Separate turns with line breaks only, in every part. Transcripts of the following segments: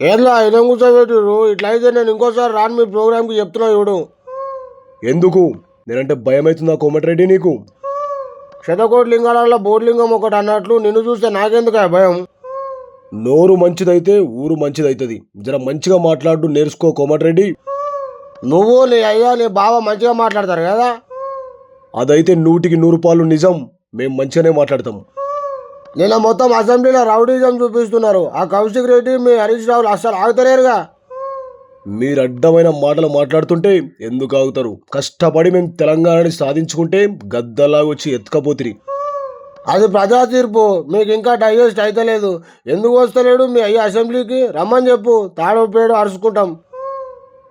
ఏందో ఆయన కూర్చోబెట్టిరు ఇట్లా అయితే నేను ఇంకోసారి రాను మీ ప్రోగ్రామ్కి చెప్తున్నా ఇవ్వడు
ఎందుకు? నేనంటే భయం అవుతుందా కోమటిరెడ్డి నీకు?
శతకోటి లింగాలలో బోర్లింగం ఒకటి అన్నట్లు నిన్ను చూస్తే నాకెందుకు ఆ భయం?
నోరు మంచిదైతే ఊరు మంచిదైతుంది. జర మంచిగా మాట్లాడు నేర్చుకో కోమటిరెడ్డి.
నువ్వు నీ అయ్యా నీ బావ మంచిగా మాట్లాడతారు కదా?
అదైతే నూటికి నూరు పాలు నిజం. మేం మంచిగానే మాట్లాడతాం.
నిన్న మొత్తం అసెంబ్లీలో రౌడీజం చూపిస్తున్నారు. ఆ కౌశిక్ రెడ్డి మీ హరీష్ రావులు అస్సలు ఆగుతలేరుగా.
మీరు అడ్డమైన మాటలు మాట్లాడుతుంటే ఎందుకు ఆగుతారు? కష్టపడి మేము తెలంగాణని సాధించుకుంటే గద్దలాగా వచ్చి ఎత్తుకపోతిరి
అది ప్రజా తీర్పు. మీకు ఇంకా డైజెస్ట్ అయితలేదు. ఎందుకు వస్తలేడు మీ అయ్య అసెంబ్లీకి? రమ్మని చెప్పు. తాడు పేడు అరుచుకుంటాం.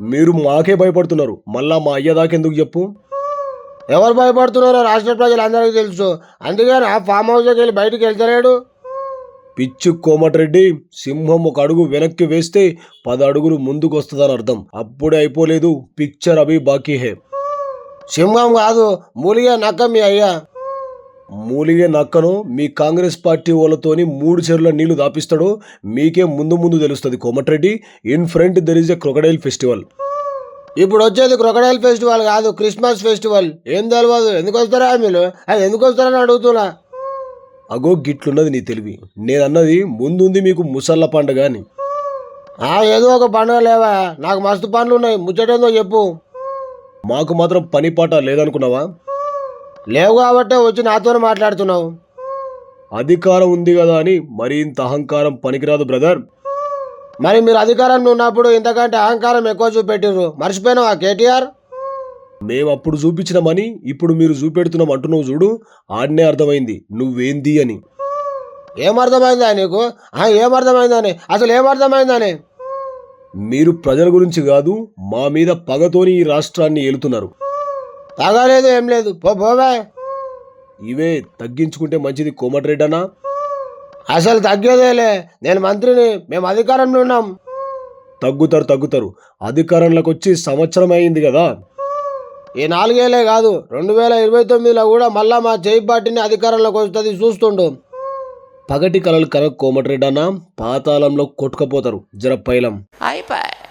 మీరు మాకే భయపడుతున్నారు. మళ్ళా మా అయ్య దాకెందుకు చెప్పు?
ఎవరు భయపడుతున్నారో రాష్ట్ర ప్రజలందరికీ తెలుసు. అందుకని ఆ ఫామ్ హౌస్కి వెళ్ళి బయటికి వెళ్తలేడు.
పిచ్చు కోమటిరెడ్డి సింహం ఒక అడుగు వెనక్కి వేస్తే పది అడుగులు ముందుకు వస్తుందని అర్థం. అప్పుడే అయిపోలేదు. పిక్చర్ అభి బాకీ హే.
సింహం కాదు మూలిగే నక్క మీ అయ్యా.
మూలిగే నక్కను మీ కాంగ్రెస్ పార్టీ వాళ్ళతోని మూడు చెరువుల నీళ్ళు దాపిస్తాడో మీకే ముందు ముందు తెలుస్తుంది Komatireddy. In front there is a crocodile festival.
ఇప్పుడు వచ్చేది క్రొకడైల్ ఫెస్టివల్ కాదు క్రిస్మస్ ఫెస్టివల్. ఏం తెలియదు ఎందుకు వస్తారా మీరు? అది ఎందుకు వస్తారని అడుగుతున్నా.
అగో గిట్లున్నది నీ తెలివి. నేనన్నది ముందుంది మీకు ముసళ్ళ పండుగ అని.
ఆ ఏదో ఒక పండుగ లేవా? నాకు మస్తు పనులు ఉన్నాయి ముచ్చటేందో చెప్పు.
మాకు మాత్రం పని పాట లేదనుకున్నావా?
లేవు కాబట్టే వచ్చి నాతోనే మాట్లాడుతున్నావు.
అధికారం ఉంది కదా అని మరింత అహంకారం పనికిరాదు బ్రదర్.
మరి మీరు అధికారంలో ఉన్నప్పుడు ఇంతకంటే అహంకారం ఎక్కువ చూపెట్టిర్రు. మర్చిపోయినావా కేటీఆర్?
మేము అప్పుడు చూపించినామని ఇప్పుడు మీరు చూపెడుతున్నాం అంటున్నావు చూడు ఆడనే అర్థమైంది. నువ్వేంది అని.
ఏమర్థమైందా నీకు? ఆ, ఏమర్థమైందని అసలు ఏమర్థమైందని
మీరు ప్రజల గురించి కాదు మా మీద పగతోని ఈ రాష్ట్రాన్ని ఏలుతున్నారు.
తాగలేదు ఏం లేదు. పో పోవే.
ఇవే తగ్గించుకుంటే మంచిది కోమటిరెడ్డనా?
అసలు తగ్గేదేలే. నేను మంత్రిని మేము అధికారంలో ఉన్నాం.
తగ్గుతారు తగ్గుతారు. అధికారంలోకి వచ్చి సంవత్సరం అయింది కదా.
ఈ నాలుగేళ్ళే కాదు రెండు వేల ఇరవై తొమ్మిదిలో కూడా మళ్ళా మా చేయి పార్టీని అధికారంలోకి వస్తుంది చూస్తుండు.
పగటి కలలు కన కోమటిరెడ్డనా పాతాళంలో కొట్టుకపోతారు జర పైలం.
అయిపోయి.